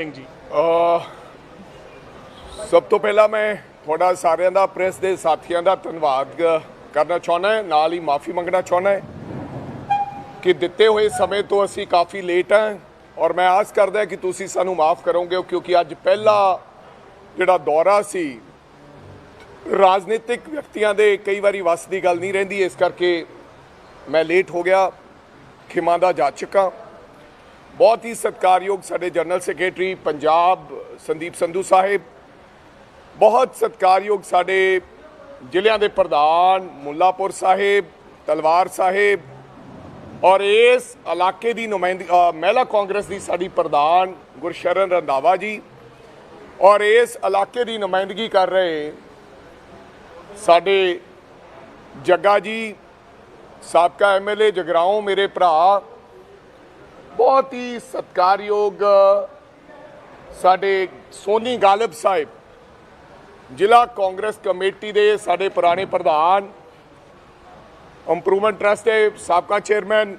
ਸਿੰਘ ਜੀ। ਸਭ ਤੋਂ ਪਹਿਲਾਂ ਮੈਂ ਤੁਹਾਡਾ ਸਾਰਿਆਂ ਦਾ ਪ੍ਰੈਸ ਦੇ ਸਾਥੀਆਂ ਦਾ ਧੰਨਵਾਦ ਕਰਨਾ ਚਾਹੁੰਦਾ ਹਾਂ। ਨਾਲ ਹੀ ਮਾਫੀ ਮੰਗਣਾ ਚਾਹੁੰਦਾ ਹਾਂ ਕਿ ਦਿੱਤੇ ਹੋਏ ਸਮੇਂ ਤੋਂ ਅਸੀਂ ਕਾਫੀ ਲੇਟ ਹਾਂ ਔਰ ਮੈਂ ਆਸ ਕਰਦਾ ਕਿ ਤੁਸੀਂ ਸਾਨੂੰ ਮਾਫ ਕਰੋਗੇ ਕਿਉਂਕਿ ਅੱਜ ਪਹਿਲਾ ਜਿਹੜਾ ਦੌਰਾ ਸੀ, ਰਾਜਨੀਤਿਕ ਵਿਅਕਤੀਆਂ ਦੇ ਕਈ ਵਾਰੀ ਵਸ ਦੀ ਗੱਲ ਨਹੀਂ ਰਹਿੰਦੀ। ਇਸ ਕਰਕੇ ਮੈਂ ਲੇਟ ਹੋ ਗਿਆ, ਖਿਮਾ ਦਾ ਜਾ ਚੁੱਕਾ। ਬਹੁਤ ਹੀ ਸਤਿਕਾਰਯੋਗ ਸਾਡੇ ਜਨਰਲ ਸੈਕਟਰੀ ਪੰਜਾਬ ਸੰਦੀਪ ਸੰਧੂ ਸਾਹਿਬ, ਬਹੁਤ ਸਤਿਕਾਰਯੋਗ ਸਾਡੇ ਜ਼ਿਲ੍ਹਿਆਂ ਦੇ ਪ੍ਰਧਾਨ ਮੁੱਲਾਪੁਰ ਸਾਹਿਬ, ਤਲਵਾਰ ਸਾਹਿਬ ਔਰ ਇਸ ਇਲਾਕੇ ਦੀ ਨੁਮਾਇੰਦ ਮਹਿਲਾ ਕਾਂਗਰਸ ਦੀ ਸਾਡੀ ਪ੍ਰਧਾਨ ਗੁਰਸ਼ਰਨ ਰੰਧਾਵਾ ਜੀ ਔਰ ਇਸ ਇਲਾਕੇ ਦੀ ਨੁਮਾਇੰਦਗੀ ਕਰ ਰਹੇ ਸਾਡੇ ਜੱਗਾ ਜੀ, ਸਾਬਕਾ ਐਮਐਲਏ ਜਗਰਾਉਂ ਮੇਰੇ ਭਰਾ ਬਹੁਤ ਹੀ ਸਤਿਕਾਰਯੋਗ ਸਾਡੇ ਸੋਨੀ ਗਾਲਬ ਸਾਹਿਬ ਜ਼ਿਲ੍ਹਾ ਕਾਂਗਰਸ ਕਮੇਟੀ ਦੇ ਸਾਡੇ ਪੁਰਾਣੇ ਪ੍ਰਧਾਨ ਇੰਪਰੂਵਮੈਂਟ ਟਰਸਟ ਦੇ ਸਾਬਕਾ ਚੇਅਰਮੈਨ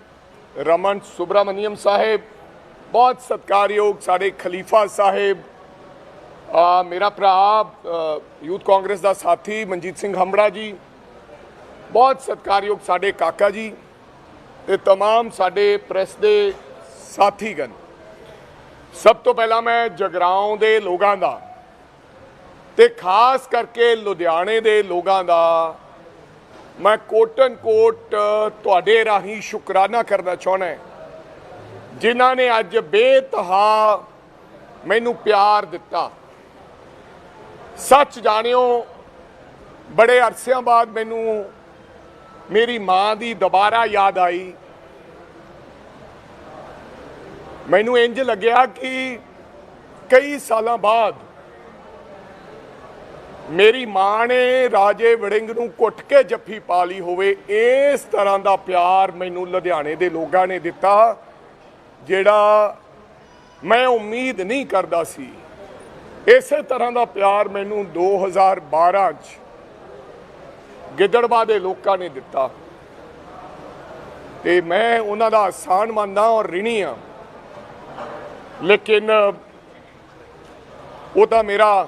ਰਮਨ ਸੁਬਰਾਮਨੀਅਮ ਸਾਹਿਬ ਬਹੁਤ ਸਤਿਕਾਰਯੋਗ ਸਾਡੇ ਖਲੀਫਾ ਸਾਹਿਬ ਆ ਮੇਰਾ ਭਰਾ ਅ, ਯੂਥ ਕਾਂਗਰਸ ਦਾ ਸਾਥੀ ਮਨਜੀਤ ਸਿੰਘ ਹੰਬੜਾ ਜੀ ਬਹੁਤ ਸਤਿਕਾਰਯੋਗ ਸਾਡੇ ਕਾਕਾ ਜੀ ਤੇ तमाम ਸਾਡੇ ਪ੍ਰੈਸ ਦੇ ਸਾਥੀਗਣ, ਸਭ ਤੋਂ ਪਹਿਲਾਂ ਮੈਂ ਜਗਰਾਉਂ ਦੇ ਲੋਕਾਂ ਦਾ ਤੇ ਖਾਸ ਕਰਕੇ ਲੁਧਿਆਣੇ ਦੇ ਲੋਕਾਂ ਦਾ, ਮੈਂ ਕੋਟਨ ਕੋਟ ਤੁਹਾਡੇ ਰਾਹੀਂ ਸ਼ੁਕਰਾਨਾ ਕਰਨਾ ਚਾਹੁੰਦਾ ਜਿਨ੍ਹਾਂ ਨੇ ਅੱਜ ਬੇਤਹਾ ਮੈਨੂੰ ਪਿਆਰ ਦਿੱਤਾ। ਸੱਚ ਜਾਣਿਓ, ਬੜੇ ਅਰਸਿਆਂ ਬਾਅਦ ਮੈਨੂੰ ਮੇਰੀ ਮਾਂ ਦੀ ਦੁਬਾਰਾ ਯਾਦ ਆਈ। ਮੈਨੂੰ ਇੰਜ ਲੱਗਿਆ ਕਿ ਕਈ ਸਾਲਾਂ ਬਾਅਦ ਮੇਰੀ ਮਾਂ ਨੇ ਰਾਜੇ ਵੜਿੰਗ ਨੂੰ ਕੁੱਟ ਕੇ ਜੱਫੀ ਪਾ ਲਈ ਹੋਵੇ, ਇਸ ਤਰ੍ਹਾਂ ਦਾ ਪਿਆਰ ਮੈਨੂੰ ਲੁਧਿਆਣੇ ਦੇ ਲੋਕਾਂ ਨੇ ਦਿੱਤਾ, ਜਿਹੜਾ ਮੈਂ ਉਮੀਦ ਨਹੀਂ ਕਰਦਾ ਸੀ। ਇਸੇ ਤਰ੍ਹਾਂ ਦਾ ਪਿਆਰ ਮੈਨੂੰ 2012 ਚ ਗਿੱਦੜਵਾ ਦੇ ਲੋਕਾਂ ਨੇ ਦਿੱਤਾ। ਤੇ ਮੈਂ ਉਹਨਾਂ ਦਾ ਆਸਾਨ ਮੰਨਦਾ ਔਰ ਰਿਣੀ ਆ ਲੇਕਿਨ ਉਹ ਤਾਂ ਮੇਰਾ,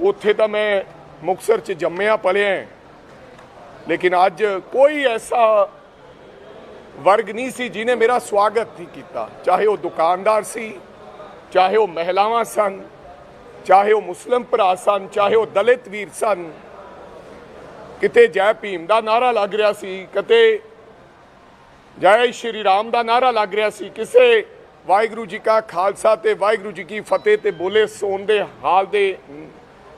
ਉੱਥੇ ਤਾਂ ਮੈਂ ਮੁਕਸਰ ਚ ਜੰਮਿਆ, ਪਲਿਆ ਲੇਕਿਨ ਅੱਜ ਕੋਈ ਐਸਾ ਵਰਗ ਨਹੀਂ ਸੀ ਜਿਨੇ ਮੇਰਾ ਸਵਾਗਤ ਨਹੀਂ ਕੀਤਾ। ਚਾਹੇ ਉਹ ਦੁਕਾਨਦਾਰ ਸੀ, ਚਾਹੇ ਉਹ ਮਹਿਲਾਵਾਂ ਸਨ, ਚਾਹੇ ਉਹ ਮੁਸਲਮ ਭਰਾ ਸਨ, ਚਾਹੇ ਉਹ ਦਲਿਤ ਵੀਰ ਸਨ। ਕਿਤੇ ਜੈ ਭੀਮ ਦਾ ਨਾਰਾ ਲੱਗ ਰਿਹਾ ਸੀ, ਕਿਤੇ ਜੈ ਸ਼੍ਰੀ ਰਾਮ ਦਾ ਨਾਰਾ ਲੱਗ ਰਿਹਾ ਸੀ, ਕਿਸੇ ਵਾਹਿਗੁਰੂ ਜੀ ਕਾ ਖਾਲਸਾ ਤੇ ਵਾਹਿਗੁਰੂ ਜੀ ਕੀ ਫਤਿਹ ਤੇ ਬੋਲੇ ਸੋਨ ਦੇ ਹਾਲ ਦੇ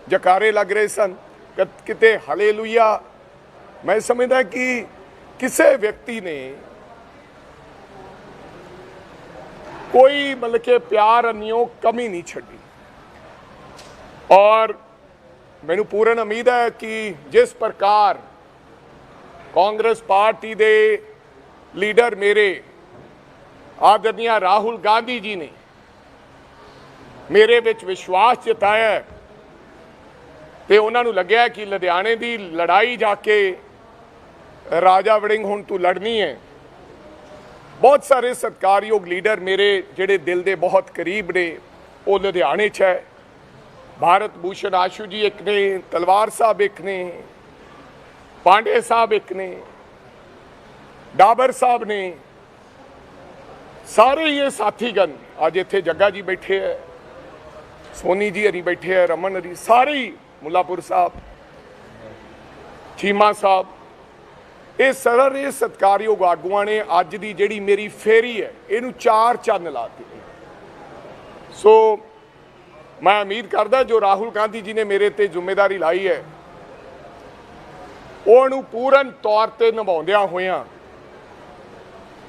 ਜਕਾਰੇ ਲੱਗ ਰਹੇ ਸਨ। ਕਿ- ਕਿਤੇ ਹਾਲੇਲੂਇਆ। ਮੈਂ ਸਮਝਦਾ ਕਿ ਕਿਸੇ ਵਿਅਕਤੀ ਨੇ ਕੋਈ ਮਤਲਬ ਕਿ ਪਿਆਰ ਅਨਿਓ ਕਮੀ ਨਹੀਂ ਛੱਡੀ। ਔਰ ਮੈਨੂੰ ਪੂਰਨ ਉਮੀਦ ਹੈ ਕਿ ਜਿਸ ਪ੍ਰਕਾਰ ਕਾਂਗਰਸ ਪਾਰਟੀ ਦੇ ਲੀਡਰ ਮੇਰੇ ਆਦਰਨੀਆ ਰਾਹੁਲ ਗਾਂਧੀ ਜੀ ਨੇ ਮੇਰੇ ਵਿੱਚ ਵਿਸ਼ਵਾਸ ਜਤਾਇਆ ਹੈ ਤੇ ਉਹਨਾਂ ਨੂੰ ਲੱਗਿਆ ਕਿ ਲੁਧਿਆਣੇ ਦੀ ਲੜਾਈ ਜਾ ਕੇ ਰਾਜਾ ਵੜਿੰਗ ਹੁਣ ਤੂੰ ਲੜਨੀ ਹੈ। ਬਹੁਤ ਸਾਰੇ ਸਤਕਾਰਯੋਗ ਲੀਡਰ ਮੇਰੇ ਜਿਹੜੇ ਦਿਲ ਦੇ ਬਹੁਤ ਕਰੀਬ ਨੇ, ਉਹ ਲੁਧਿਆਣੇ 'ਚ ਹੈ। ਭਾਰਤ ਭੂਸ਼ਣ ਆਸ਼ੂ ਜੀ ਇੱਕ ਨੇ, ਤਲਵਾਰ ਸਾਹਿਬ ਇੱਕ ਨੇ, ਪਾਂਡੇ ਸਾਹਿਬ ਇੱਕ ਨੇ, ਡਾਬਰ ਸਾਹਿਬ ਨੇ ਸਾਰੇ ਹੀ ਇਹ ਸਾਥੀਗਣ ਅੱਜ ਇੱਥੇ ਜੱਗਾ ਜੀ ਬੈਠੇ ਹੈ ਸੋਨੀ ਜੀ ਹਰੀ ਬੈਠੇ ਹੈ ਰਮਨ ਹਰੀ, ਸਾਰੇ ਹੀ ਮੁੱਲਾਪੁਰ ਸਾਹਿਬ, ਚੀਮਾ ਸਾਹਿਬ। ਇਹ ਸਾਰੇ ਸਤਕਾਰਯੋਗ ਆਗੂਆਂ ਨੇ ਅੱਜ ਦੀ ਜਿਹੜੀ ਮੇਰੀ ਫੇਰੀ ਹੈ, ਇਹਨੂੰ ਚਾਰ ਚੰਨ ਲਾਤੇ ਸੋ ਮੈਂ ਉਮੀਦ ਕਰਦਾ ਜੋ ਰਾਹੁਲ ਗਾਂਧੀ ਜੀ ਨੇ ਮੇਰੇ ਤੇ ਜ਼ਿੰਮੇਵਾਰੀ ਲਾਈ ਹੈ ਉਹਨੂੰ ਪੂਰਨ ਤੌਰ ਤੇ ਨਿਭਾਉਂਦਿਆਂ ਹੋਇਆਂ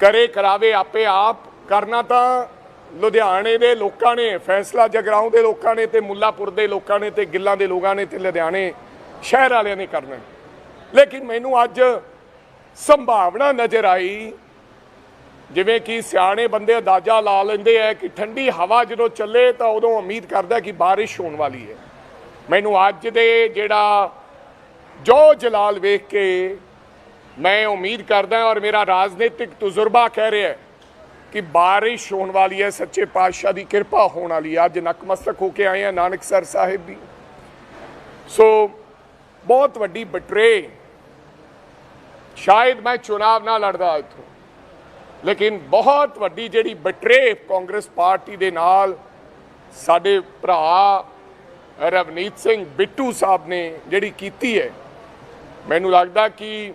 ਕਰੇ ਕਰਾਵੇ ਆਪੇ ਆਪ ਕਰਨਾ ਤਾਂ ਲੁਧਿਆਣੇ ਦੇ ਲੋਕਾਂ ਨੇ, ਫੈਸਲਾ ਜਗਰਾਉਂ ਦੇ ਲੋਕਾਂ ਨੇ ਤੇ ਮੁੱਲਾਪੁਰ ਦੇ ਲੋਕਾਂ ਨੇ ਤੇ ਗਿੱਲਾਂ ਦੇ ਲੋਕਾਂ ਨੇ ਤੇ ਲੁਧਿਆਣੇ ਸ਼ਹਿਰ ਵਾਲਿਆਂ ਨੇ ਕਰਨਾ। ਲੇਕਿਨ ਮੈਨੂੰ ਅੱਜ ਸੰਭਾਵਨਾ ਨਜ਼ਰ ਆਈ, ਜਿਵੇਂ ਕਿ ਸਿਆਣੇ ਬੰਦੇ ਅੰਦਾਜ਼ਾ ਲਾ ਲੈਂਦੇ ਆ ਕਿ ਠੰਡੀ ਹਵਾ ਜਦੋਂ ਚੱਲੇ ਤਾਂ ਉਦੋਂ ਉਮੀਦ ਕਰਦਾ ਕਿ ਬਾਰਿਸ਼ ਹੋਣ ਵਾਲੀ ਹੈ। ਮੈਨੂੰ ਅੱਜ ਦੇ ਜਿਹੜਾ ਜੋ ਜਲਾਲ ਵੇਖ ਕੇ ਮੈਂ ਉਮੀਦ ਕਰਦਾ ਔਰ ਮੇਰਾ ਰਾਜਨੀਤਿਕ ਤਜਰਬਾ ਕਹਿ ਰਿਹਾ ਹੈ ਕਿ ਬਾਰਿਸ਼ ਹੋਣ ਵਾਲੀ ਹੈ, ਸੱਚੇ ਪਾਤਸ਼ਾਹ ਦੀ ਕਿਰਪਾ ਹੋਣ ਵਾਲੀ ਹੈ। ਅੱਜ ਨਕਮਸਤਕ ਹੋ ਕੇ ਆਏ ਆ ਨਾਨਕਸਰ ਸਾਹਿਬ ਦੀ ਸੋ ਬਹੁਤ ਵੱਡੀ ਬਟਰੇ। ਸ਼ਾਇਦ ਮੈਂ ਚੁਣਾਵ ਨਾ ਲੜਦਾ ਇੱਥੋਂ। ਲੇਕਿਨ ਬਹੁਤ ਵੱਡੀ ਜਿਹੜੀ ਬਟਰੇ ਕਾਂਗਰਸ ਪਾਰਟੀ ਦੇ ਨਾਲ ਸਾਡੇ ਭਰਾ ਰਵਨੀਤ ਸਿੰਘ ਬਿੱਟੂ ਸਾਹਿਬ ਨੇ ਜਿਹੜੀ ਕੀਤੀ ਹੈ, ਮੈਨੂੰ ਲੱਗਦਾ ਕਿ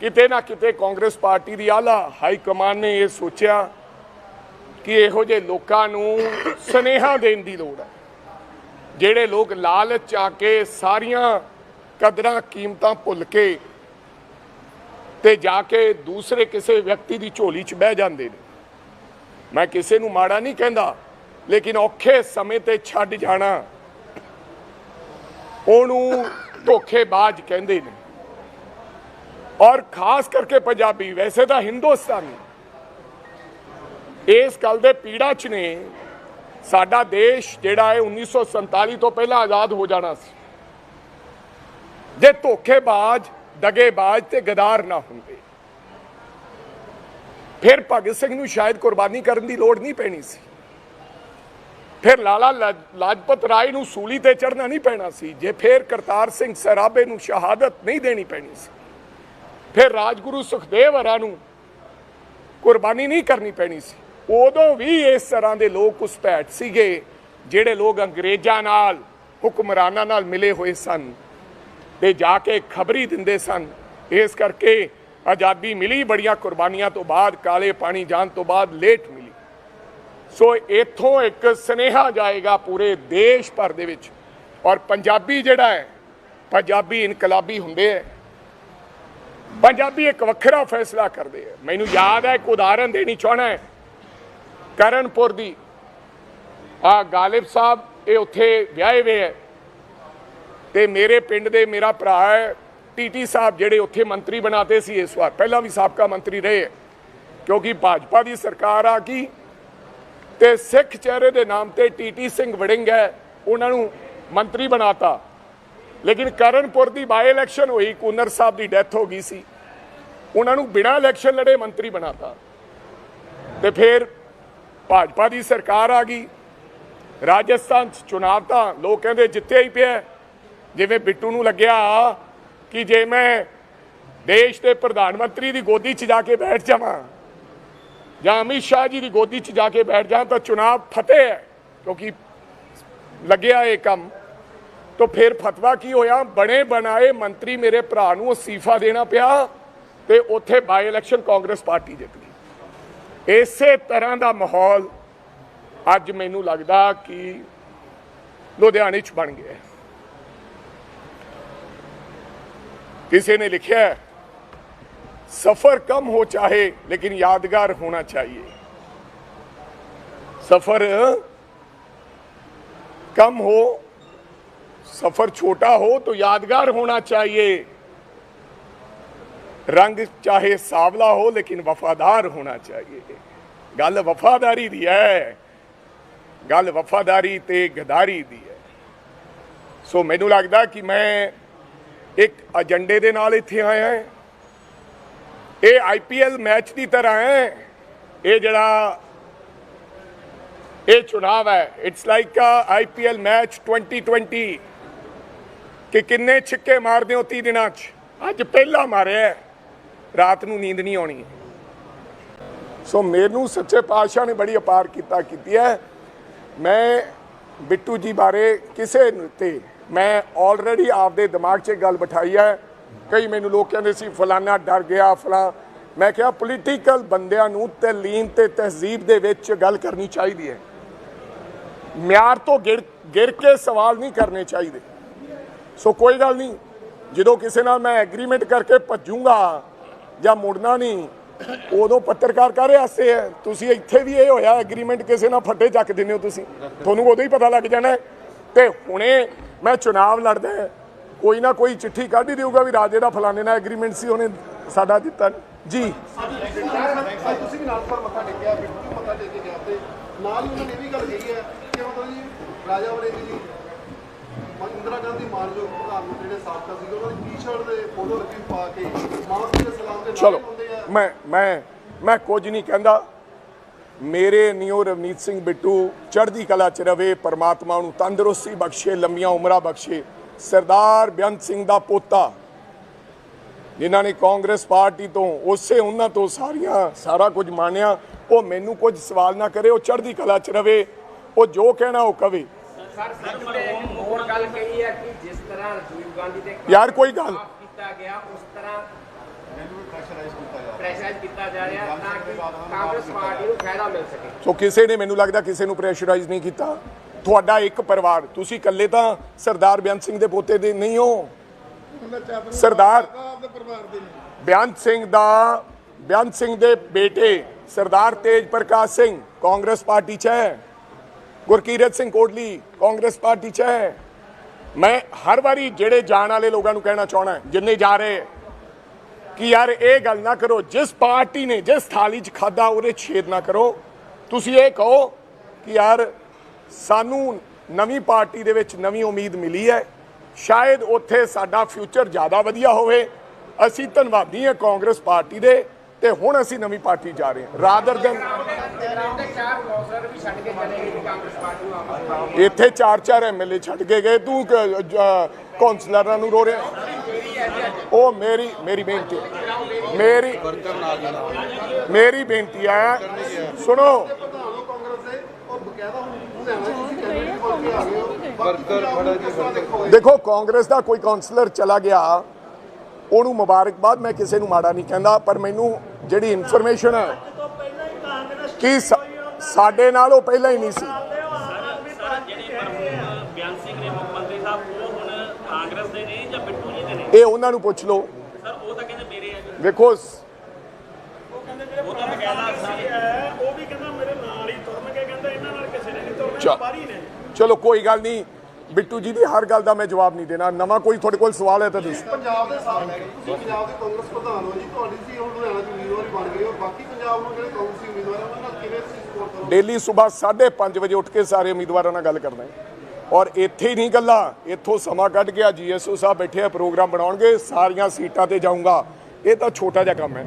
ਕਿਤੇ ਨਾ ਕਿਤੇ ਕਾਂਗਰਸ ਪਾਰਟੀ ਦੀ ਆਲਾ ਹਾਈ ਕਮਾਨ ਨੇ ਇਹ ਸੋਚਿਆ ਕਿ ਇਹੋ ਜਿਹੇ ਲੋਕਾਂ ਨੂੰ ਸਨੇਹਾ ਦੇਣ ਦੀ ਲੋੜ ਹੈ। ਜਿਹੜੇ ਲੋਕ ਲਾਲਚ ਆ ਕੇ ਸਾਰੀਆਂ ਕਦਰਾਂ ਕੀਮਤਾਂ ਭੁੱਲ ਕੇ ਤੇ ਜਾ ਕੇ ਦੂਸਰੇ ਕਿਸੇ ਵਿਅਕਤੀ ਦੀ ਝੋਲੀ 'ਚ ਬਹਿ ਜਾਂਦੇ ਨੇ। ਮੈਂ ਕਿਸੇ ਨੂੰ ਮਾੜਾ ਨਹੀਂ ਕਹਿੰਦਾ, ਲੇਕਿਨ ਔਖੇ ਸਮੇਂ ਤੇ ਛੱਡ ਜਾਣਾ, ਉਹਨੂੰ ਧੋਖੇਬਾਜ਼ ਕਹਿੰਦੇ ਨੇ। ਔਰ ਖਾਸ ਕਰਕੇ ਪੰਜਾਬੀ, ਵੈਸੇ ਤਾਂ ਹਿੰਦੁਸਤਾਨੀ ਇਸ ਗੱਲ ਦੇ ਪੀੜਾ 'ਚ ਨੇ, ਸਾਡਾ ਦੇਸ਼ ਜਿਹੜਾ ਹੈ 1947 ਤੋਂ ਪਹਿਲਾਂ ਆਜ਼ਾਦ ਹੋ ਜਾਣਾ ਸੀ। ਜੇ ਧੋਖੇਬਾਜ਼ ਦਗੇਬਾਜ਼ ਤੇ ਗਦਾਰ ਨਾ ਹੁੰਦੇ। ਫਿਰ ਭਗਤ ਸਿੰਘ ਨੂੰ ਸ਼ਾਇਦ ਕੁਰਬਾਨੀ ਕਰਨ ਦੀ ਲੋੜ ਨਹੀਂ ਪੈਣੀ ਸੀ। ਫਿਰ ਲਾਲਾ ਲਾਜ- ਲਾਜਪਤ ਰਾਏ ਨੂੰ ਸੂਲੀ ਤੇ ਚੜਨਾ ਨਹੀਂ ਪੈਣਾ ਸੀ। ਜੇ ਫਿਰ ਕਰਤਾਰ ਸਿੰਘ ਸਰਾਬੇ ਨੂੰ ਸ਼ਹਾਦਤ ਨਹੀਂ ਦੇਣੀ ਪੈਣੀ ਸੀ। ਫਿਰ ਰਾਜਗੁਰੂ ਸੁਖਦੇਵ ਹਰਾਂ ਨੂੰ ਕੁਰਬਾਨੀ ਨਹੀਂ ਕਰਨੀ ਪੈਣੀ ਸੀ। ਉਦੋਂ ਵੀ ਇਸ ਤਰ੍ਹਾਂ ਦੇ ਲੋਕ ਘੁਸਪੈਠ ਸੀਗੇ, ਜਿਹੜੇ ਲੋਕ ਅੰਗਰੇਜ਼ਾਂ ਨਾਲ, ਹੁਕਮਰਾਨਾਂ ਨਾਲ ਮਿਲੇ ਹੋਏ ਸਨ ਤੇ ਜਾ ਕੇ ਖਬਰੀ ਦਿੰਦੇ ਸਨ। ਇਸ ਕਰਕੇ ਆਜ਼ਾਦੀ ਮਿਲੀ, ਬੜੀਆਂ ਕੁਰਬਾਨੀਆਂ ਤੋਂ ਬਾਅਦ, ਕਾਲੇ ਪਾਣੀ ਜਾਣ ਤੋਂ ਬਾਅਦ ਲੇਟ ਮਿਲੀ। ਸੋ ਇਥੋਂ ਇੱਕ ਸਨੇਹਾ ਜਾਏਗਾ ਪੂਰੇ ਦੇਸ਼ ਭਰ ਦੇ ਵਿੱਚ। ਔਰ ਪੰਜਾਬੀ ਜਿਹੜਾ ਹੈ, ਪੰਜਾਬੀ ਇਨਕਲਾਬੀ ਹੁੰਦੇ ਹੈ, ਪੰਜਾਬੀ ਇੱਕ ਵੱਖਰਾ ਫੈਸਲਾ ਕਰਦੇ ਹੈ। ਮੈਨੂੰ ਯਾਦ ਹੈ, ਇੱਕ ਉਦਾਹਰਨ ਦੇਣੀ ਚਾਹਣਾ ਹੈ। ਕਰਨਪੁਰ ਦੀ। ਆ ਗਾਲਿਬ ਸਾਹਿਬ, ਇਹ ਉੱਥੇ ਵਿਆਹੇ ਹੋਏ ਹੈ। ਤੇ ਮੇਰੇ ਪਿੰਡ ਦੇ ਮੇਰਾ ਭਰਾ ਹੈ ਟੀਟੀ ਸਾਹਿਬ, ਜਿਹੜੇ ਉੱਥੇ ਮੰਤਰੀ ਬਣਾਤੇ ਸੀ ਇਸ ਵਾਰ। ਪਹਿਲਾਂ ਵੀ ਸਾਬਕਾ ਮੰਤਰੀ ਰਹੇ ਹੈ। ਕਿਉਂਕਿ ਭਾਜਪਾ ਦੀ ਸਰਕਾਰ ਆ ਗਈ ਤੇ ਸਿੱਖ ਚਿਹਰੇ ਦੇ ਨਾਮ ਤੇ ਟੀਟੀ ਸਿੰਘ ਵੜਿੰਗ ਹੈ, ਉਹਨਾਂ ਨੂੰ ਮੰਤਰੀ ਬਣਾਤਾ। ਲੇਕਿਨ ਕਰਨਪੁਰ ਦੀ ਬਾਈ ਇਲੈਕਸ਼ਨ ਹੋਈ, ਕੂਨਰ ਸਾਹਿਬ ਦੀ ਡੈਥ ਹੋ ਗਈ ਸੀ। ਉਹਨਾਂ ਨੂੰ ਬਿਨਾਂ ਇਲੈਕਸ਼ਨ ਲੜੇ ਮੰਤਰੀ ਬਣਾਤਾ। ਤੇ ਫਿਰ ਭਾਜਪਾ ਦੀ ਸਰਕਾਰ ਆ ਗਈ। ਰਾਜਸਥਾਨ ਚ ਚੁਣਾਵ ਤਾਂ ਲੋਕ ਕਹਿੰਦੇ ਜਿੱਤੇ ਹੀ ਪਿਆ। ਜਿਵੇਂ ਬਿੱਟੂ ਨੂੰ ਲੱਗਿਆ ਕਿ ਜੇ ਮੈਂ ਦੇਸ਼ ਦੇ ਪ੍ਰਧਾਨ ਮੰਤਰੀ ਦੀ ਗੋਦੀ 'ਚ ਜਾ ਕੇ ਬੈਠ ਜਾਵਾਂ ਜਾਂ ਅਮਿਤ ਸ਼ਾਹ ਜੀ ਦੀ ਗੋਦੀ 'ਚ ਜਾ ਕੇ ਬੈਠ ਜਾਂ ਤਾਂ ਚੁਣਾਵ ਫਤਿਹ ਹੈ, ਕਿਉਂਕਿ ਲੱਗਿਆ ਇਹ ਕੰਮ। ਤਾਂ ਫਿਰ ਫਤਵਾ ਕੀ ਹੋਇਆ? ਬਣੇ ਬਣਾਏ ਮੰਤਰੀ ਮੇਰੇ ਭਰਾ ਨੂੰ ਅਸਤੀਫਾ ਦੇਣਾ ਪਿਆ ਤੇ ਉੱਥੇ ਬਾਈ ਇਲੈਕਸ਼ਨ ਕਾਂਗਰਸ ਪਾਰਟੀ ਜਿੱਤ ਗਈ। ਇਸੇ ਤਰ੍ਹਾਂ ਦਾ ਮਾਹੌਲ ਅੱਜ ਮੈਨੂੰ ਲੱਗਦਾ ਕਿ ਲੁਧਿਆਣੇ 'ਚ ਬਣ ਗਿਆ ਹੈ। किसी ने लिखा है सफर कम हो चाहे लेकिन यादगार होना चाहिए सफर कम हो सफर छोटा हो तो यादगार होना चाहिए ਰੰਗ ਚਾਹੇ ਸਾਵਲਾ ਹੋ, ਲੇਕਿਨ ਵਫਾਦਾਰ ਹੋਣਾ ਚਾਹੀਏ। ਗੱਲ ਵਫਾਦਾਰੀ ਦੀ ਹੈ ਗੱਲ ਵਫਾਦਾਰੀ ਤੇ ਗਦਾਰੀ ਦੀ ਹੈ ਸੋ ਮੈਨੂੰ ਲੱਗਦਾ ਕਿ ਮੈਂ ਇੱਕ ਏਜੰਡੇ ਦੇ ਨਾਲ ਇੱਥੇ ਆਇਆ ਹਾਂ ਇਹ ਆਈਪੀਐਲ ਮੈਚ ਦੀ ਤਰ੍ਹਾਂ ਹੈ ਇਹ ਜਿਹੜਾ ਇਹ ਚੁਣਾਵ ਹੈ it's like a IPL match 2020 ਕਿ ਕਿੰਨੇ ਛੱਕੇ ਮਾਰਦੇ ਹੋ 30 ਦਿਨਾਂ 'ਚ? ਅੱਜ ਪਹਿਲਾ ਮਾਰਿਆ ਰਾਤ ਨੂੰ ਨੀਂਦ ਨਹੀਂ ਆਉਣੀ। ਸੋ ਮੈਨੂੰ ਸੱਚੇ ਪਾਤਸ਼ਾਹ ਨੇ ਬੜੀ ਅਪਾਰ ਕੀਤਾ, ਕੀਤੀ ਹੈ। ਮੈਂ ਬਿੱਟੂ ਜੀ ਬਾਰੇ ਕਿਸੇ ਤੇ ਮੈਂ ਆਲਰੇਡੀ ਆਪਦੇ ਦਿਮਾਗ 'ਚ ਗੱਲ ਬਿਠਾਈ ਹੈ। ਕਈ ਮੈਨੂੰ ਲੋਕ ਕਹਿੰਦੇ ਸੀ, ਫਲਾਨਾ ਡਰ ਗਿਆ, ਫਲਾ ਮੈਂ ਕਿਹਾ ਪੋਲੀਟੀਕਲ ਬੰਦਿਆਂ ਨੂੰ ਤਲੀਮ ਤੇ ਤਹਿਜ਼ੀਬ ਦੇ ਵਿੱਚ ਗੱਲ ਕਰਨੀ ਚਾਹੀਦੀ ਹੈ। ਮਿਆਰ ਤੋਂ ਗਿਰ ਗਿਰ ਕੇ ਸਵਾਲ ਨਹੀਂ ਕਰਨੇ ਚਾਹੀਦੇ। ਸੋ ਕੋਈ ਗੱਲ ਨਹੀਂ। ਜਦੋਂ ਕਿਸੇ ਨਾਲ ਮੈਂ ਐਗਰੀਮੈਂਟ ਕਰਕੇ ਭੱਜੂਗਾ ਜਾਂ ਮੁੜਨਾ ਨਹੀਂ, ਉਦੋਂ ਪੱਤਰਕਾਰ ਕਾਰੇ ਆਸੇ ਹੈ? ਤੁਸੀਂ ਇੱਥੇ ਵੀ ਇਹ ਹੋਇਆ ਐਗਰੀਮੈਂਟ ਕਿਸੇ ਨਾਲ ਫੱਟੇ ਚੱਕ ਦਿੰਦੇ ਹੋ ਤੁਸੀਂ। ਤੁਹਾਨੂੰ ਉਦੋਂ ਹੀ ਪਤਾ ਲੱਗ ਜਾਣਾ ਤੇ ਹੁਣੇ ਮੈਂ ਚੁਣਾਵ ਲੜਦਾ ਕੋਈ ਨਾ ਕੋਈ ਚਿੱਠੀ ਕੱਢ ਹੀ ਦੇਊਗਾ ਵੀ ਰਾਜੇ ਦਾ ਫਲਾਣੇ ਨਾਲ ਐਗਰੀਮੈਂਟ ਸੀ, ਉਹਨੇ ਸਾਡਾ ਦਿੱਤਾ ਜੀ। ਤੁਸੀਂ ਵੀ ਨਾਲ ਪਰ ਮੱਥਾ ਟੇਕਿਆ, ਬਿੱਟੂ ਮੱਥਾ ਟੇਕ ਗਿਆ ਤੇ ਨਾਲ ਹੀ ਉਹਨਾਂ ਨੇ ਵੀ ਗੱਲ ਕਹੀ ਹੈ ਕਿ ਮਤਲਬ ਜੀ, ਰਾਜਾ ਵੜੇ ਜੀ ਇੰਦਰਾ ਗਾਂਧੀ ਮਾਨਯੋਗ ਪ੍ਰਧਾਨ ਮੰਤਰੀ ਜਿਹੜੇ ਸਾਬਕਾ ਸੀਗੇ ਉਹਨਾਂ ਦੀ ਟੀ-ਸ਼ਰਟ ਦੇ ਫੋਟੋ ਲੱਗੀ ਪਾ ਕੇ ਮਾਂ ਦੇ ਸਲਾਮ ਦੇ ਨਾਲ ਚਲੋ ਹੁੰਦੇ ਆ। ਮੈਂ ਮੈਂ ਮੈਂ ਕੁਝ ਨਹੀਂ ਕਹਿੰਦਾ। ਮੇਰੇ ਨਿਓ ਰਵਨੀਤ ਸਿੰਘ ਬਿੱਟੂ ਚੜ੍ਹਦੀ ਕਲਾ ਚ ਰਵੇ ਪਰਮਾਤਮਾ ਨੂੰ ਤੰਦਰੁਸਤੀ ਬਖਸ਼ੇ ਲੰਮੀਆਂ ਉਮਰਾਂ ਬਖਸ਼ੇ। ਸਰਦਾਰ ਬੇਅੰਤ ਸਿੰਘ ਦਾ ਪੋਤਾ ਜਿਨ੍ਹਾਂ ਨੇ ਕਾਂਗਰਸ ਪਾਰਟੀ ਤੋਂ ਉਸੇ ਉਹਨਾਂ ਤੋਂ ਸਾਰੀਆਂ ਸਾਰਾ ਕੁਝ ਮਾਣਿਆ ਉਹ ਮੈਨੂੰ ਕੁਝ ਸਵਾਲ ਨਾ ਕਰੇ ਉਹ ਚੜ੍ਹਦੀ ਕਲਾ ਚ ਰਵੇ ਉਹ ਜੋ ਕਹਿਣਾ ਉਹ ਕਵੇ। ਸਰ ਸੱਚ ਤੇ ਇੱਕ ਹੋਰ ਗੱਲ ਕਹੀ ਹੈ ਕਿ ਜਿਸ ਤਰ੍ਹਾਂ ਰਾਜੀਵ ਗਾਂਧੀ ਦੇ ਯਾਰ ਕੋਈ ਗੱਲ- ਖਿਲਾਫ਼ ਕੀਤਾ ਗਿਆ ਉਸ ਤਰ੍ਹਾਂ ਮੈਨੂੰ ਵੀ ਪ੍ਰੈਸ਼ਰਾਈਜ਼ ਕੀਤਾ ਜਾ ਪ੍ਰੈਸ਼ਰਾਈਜ਼ ਕੀਤਾ ਜਾ ਰਿਹਾ ਤਾਂ ਕਿ ਕਾਂਗਰਸ ਪਾਰਟੀ ਨੂੰ ਫਾਇਦਾ ਮਿਲ ਸਕੇ। ਸੋ ਕਿਸੇ ਨੇ ਮੈਨੂੰ ਲੱਗਦਾ ਕਿਸੇ ਨੂੰ ਪ੍ਰੈਸ਼ਰਾਈਜ਼ ਨਹੀਂ ਕੀਤਾ। ਤੁਹਾਡਾ ਇੱਕ ਪਰਿਵਾਰ ਤੁਸੀਂ ਇਕੱਲੇ ਤਾਂ ਸਰਦਾਰ ਬੇਅੰਤ ਸਿੰਘ ਦੇ ਪੋਤੇ ਦੇ ਨਹੀਂ ਹੋ। ਸਰਦਾਰ ਆਪਦੇ ਪਰਿਵਾਰ ਦੇ ਨੇ। ਬੇਅੰਤ ਸਿੰਘ ਦਾ ਬੇਅੰਤ ਸਿੰਘ ਦੇ ਬੇਟੇ ਸਰਦਾਰ ਤੇਜ ਪ੍ਰਕਾਸ਼ ਸਿੰਘ ਕਾਂਗਰਸ ਪਾਰਟੀ 'ਚ ਹੈ। ਗੁਰਕੀਰਤ ਸਿੰਘ ਕੋਟਲੀ, ਕਾਂਗਰਸ ਪਾਰਟੀ 'ਚ ਹੈ। ਮੈਂ ਹਰ ਵਾਰੀ ਜਿਹੜੇ ਜਾਣ ਵਾਲੇ ਲੋਕਾਂ ਨੂੰ ਕਹਿਣਾ ਚਾਹਣਾ ਜਿੰਨੇ ਜਾ ਰਹੇ ਕਿ ਯਾਰ ਇਹ ਗੱਲ ਨਾ ਕਰੋ, ਜਿਸ ਪਾਰਟੀ ਨੇ, ਜਿਸ ਥਾਲੀ 'ਚ ਖਾਦਾ ਉਹਦੇ ਛੇਦ ਨਾ ਕਰੋ। ਤੁਸੀਂ ਇਹ ਕਹੋ ਕਿ ਯਾਰ ਸਾਨੂੰ ਨਵੀਂ ਪਾਰਟੀ ਦੇ ਵਿੱਚ ਨਵੀਂ ਉਮੀਦ ਮਿਲੀ ਹੈ। ਸ਼ਾਇਦ ਉੱਥੇ ਸਾਡਾ ਫਿਊਚਰ ਜ਼ਿਆਦਾ ਵਧੀਆ ਹੋਵੇ। ਅਸੀਂ ਧੰਨਵਾਦੀ ਹਾਂ ਕਾਂਗਰਸ ਪਾਰਟੀ ਦੇ। ਤੇ ਹੁਣ ਅਸੀਂ ਨਵੀਂ ਪਾਰਟੀ ਜਾ ਰਹੇ ਹਾਂ। ਰਾਦਰ ਦਨ ਤੇ ਚਾਰ ਕੌਂਸਲਰ ਵੀ ਛੱਡ ਇੱਥੇ ਚਾਰ ਚਾਰ ਐਮਐਲਏ ਛੱਡ ਕੇ ਗਏ ਤੂੰ ਕੌਂਸਲਰਾਂ ਨੂੰ ਰੋ ਰਿਹਾ। ਉਹ ਮੇਰੀ ਮੇਰੀ ਬੇਨਤੀ ਮੇਰੀ ਮੇਰੀ ਬੇਨਤੀ ਹੈ, ਸੁਣੋ। ਦੇਖੋ ਦੇਖੋ ਕਾਂਗਰਸ ਦਾ ਕੋਈ ਕਾਉਂਸਲਰ ਚਲਾ ਗਿਆ। ਉਹਨੂੰ ਮੁਬਾਰਕਬਾਦ ਮੈਂ ਕਿਸੇ ਨੂੰ ਮਾੜਾ ਨਹੀਂ ਕਹਿੰਦਾ ਪਰ ਮੈਨੂੰ ਜਿਹੜੀ ਇਨਫੋਰਮੇਸ਼ਨ ਹੈ ਕਿ ਸਾਡੇ ਨਾਲ ਉਹ ਪਹਿਲਾਂ ਹੀ ਨਹੀਂ ਸੀ। ਇਹ ਉਹਨਾਂ ਨੂੰ ਪੁੱਛ ਲਓ। ਸਰ ਉਹ ਤਾਂ ਕਹਿੰਦੇ ਮੇਰੇ ਆ ਵੇਖੋ ਸ- ਉਹ ਤਾਂ ਬਕਾਇਦਾ ਸਾਰੇ ਹੈ ਉਹ ਵੀ ਕਹਿੰਦਾ ਮੇਰੇ ਨਾਲ ਹੀ ਤੁਰਨਗੇ ਕਹਿੰਦਾ ਇਹਨਾਂ ਨਾਲ ਕਿਸੇ ਨੇ ਨਹੀਂ ਤੁਰਨਾ ਚਾ- ਬਾਹਰੀ ਨੇ। ਚਲੋ ਕੋਈ ਗੱਲ ਨਹੀਂ। ਬਿੱਟੂ ਜੀ ਦੀ ਹਰ ਗੱਲ ਦਾ ਮੈਂ ਜਵਾਬ ਨਹੀਂ ਦੇਣਾ। ਨਵਾਂ ਕੋਈ ਤੁਹਾਡੇ ਕੋਲ ਸਵਾਲ ਹੈ ਤਾਂ ਦੱਸੋ। ਪੰਜਾਬ ਦੇ ਸਾਹਮਣੇ ਤੁਸੀਂ ਪੰਜਾਬ ਦੇ ਕਾਂਗਰਸ ਪ੍ਰਧਾਨ ਹੋ ਜੀ ਤੁਹਾਡੀ ਸੀ ਹੁਣ ਲੁਧਿਆਣਾ 'ਚ ਉਮੀਦਵਾਰ ਬਣ ਗਏ ਹੋ। ਬਾਕੀ ਪੰਜਾਬ ਨੂੰ ਜਿਹੜੇ ਕਾਂਗਰਸੀ ਉਮੀਦਵਾਰ ਉਹਨਾਂ ਨਾਲ ਕਿਵੇਂ ਤੁਸੀਂ ਸਪੋਰਟ ਕਰੋ ਡੇਲੀ ਸਵੇਰ 5:30 ਵਜੇ ਉੱਠ ਕੇ ਸਾਰੇ ਉਮੀਦਵਾਰਾਂ ਨਾਲ ਗੱਲ ਕਰਨਾ। ਹੈ ਔਰ ਇੱਥੇ ਹੀ ਨਹੀਂ ਗੱਲਾਂ ਇੱਥੋਂ ਸਮਾਂ ਕੱਢ ਕੇ ਆ ਜੀਐਸਓ ਸਾਹਿਬ ਬੈਠੇ ਆ ਪ੍ਰੋਗਰਾਮ ਬਣਾਉਣਗੇ ਸਾਰੀਆਂ ਸੀਟਾਂ ਤੇ ਜਾਊਂਗਾ। ਇਹ ਤਾਂ ਛੋਟਾ ਜਿਹਾ ਕੰਮ ਹੈ।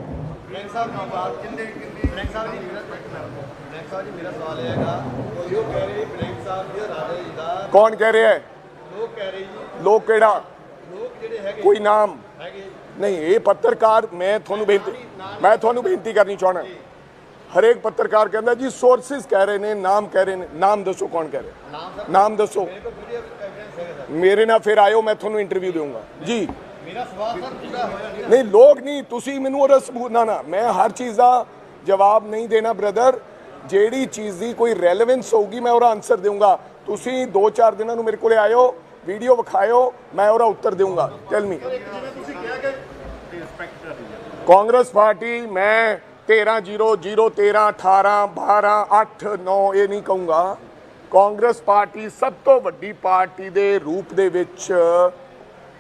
ਬ੍ਰੈਂਕ ਸਾਹਿਬ ਬਾਤ ਕਿੰਨੇ ਕਿੰਨੀ ਬ੍ਰੈਂਕ ਸਾਹਿਬ ਜੀ ਮੇਰਾ ਸਾਹਿਬ ਸਵਾਲ ਹੈਗਾ ਉਹ ਕਹਿ ਰਹੇ ਕੌਣ ਕਹਿ ਰਿਹਾ ਹੈ? ਲੋਕ ਕਹਿ ਰਹੇ ਜੀ। ਲੋਕ ਕਿਹੜਾ? ਲੋਕ ਜਿਹੜੇ ਹੈਗੇ ਕੋਈ ਨਾਮ? ਹੈਗੇ ਨਹੀਂ ਇਹ ਪੱਤਰਕਾਰ ਮੈਂ ਤੁਹਾਨੂੰ ਬੇਨਤੀ ਮੈਂ ਤੁਹਾਨੂੰ ਬੇਨਤੀ ਕਰਨੀ ਚਾਹਣਾ ਹਰੇਕ ਪੱਤਰਕਾਰ ਕਹਿੰਦਾ ਜੀ ਸੋਰਸਿਸ ਕਹਿ ਰਹੇ ਨੇ ਨਾਮ ਕਹਿ ਰਹੇ ਨੇ। ਨਾਮ ਦੱਸੋ ਕੌਣ ਕਹਿ ਰਿਹਾ ਨਾਮ ਦੱਸੋ। ਮੇਰੇ ਨਾਲ ਫਿਰ ਆਇਓ ਮੈਂ ਤੁਹਾਨੂੰ ਇੰਟਰਵਿਊ ਦੇਵਾਂਗਾ ਜੀ। ਮੇਰਾ ਸਵਾਲ ਸਰ ਪੂਰਾ ਹੋਇਆ ਨਹੀਂ। ਲੋਕ ਨਹੀਂ ਤੁਸੀਂ ਮੈਨੂੰ ਉਹਦਾ ਸਬੂਤ ਨਾ ਨਾ ਮੈਂ ਹਰ ਚੀਜ਼ ਦਾ ਜਵਾਬ ਨਹੀਂ ਦੇਣਾ ਬ੍ਰਦਰ ਜਿਹੜੀ ਚੀਜ਼ ਦੀ ਕੋਈ ਰੈਲੇਵੈਂਸ ਹੋਊਗੀ, ਮੈਂ ਉਹਦਾ ਆਨਸਰ ਦੇਵਾਂਗਾ ਤੁਸੀਂ 2-4 ਦਿਨਾਂ ਨੂੰ ਮੇਰੇ ਕੋਲੇ ਆਇਓ ਵੀਡੀਓ ਵਿਖਾਇਓ, ਮੈਂ ਉਹਦਾ ਉੱਤਰ ਦੇਵਾਂਗਾ ਟੈਲ ਮੀ ਕਾਂਗਰਸ ਪਾਰਟੀ, ਮੈਂ 13 0 0 13 18 12 8 9 ਇਹ ਨਹੀਂ ਕਹੂੰਗਾ। ਕਾਂਗਰਸ ਪਾਰਟੀ ਸਭ ਤੋਂ ਵੱਡੀ ਪਾਰਟੀ ਦੇ ਰੂਪ ਦੇ ਵਿੱਚ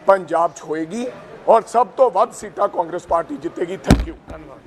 ਪੰਜਾਬ 'ਚ ਹੋਏਗੀ ਔਰ ਸਭ ਤੋਂ ਵੱਧ ਸੀਟਾਂ ਕਾਂਗਰਸ ਪਾਰਟੀ ਜਿੱਤੇਗੀ। ਥੈਂਕ ਯੂ ਧੰਨਵਾਦ।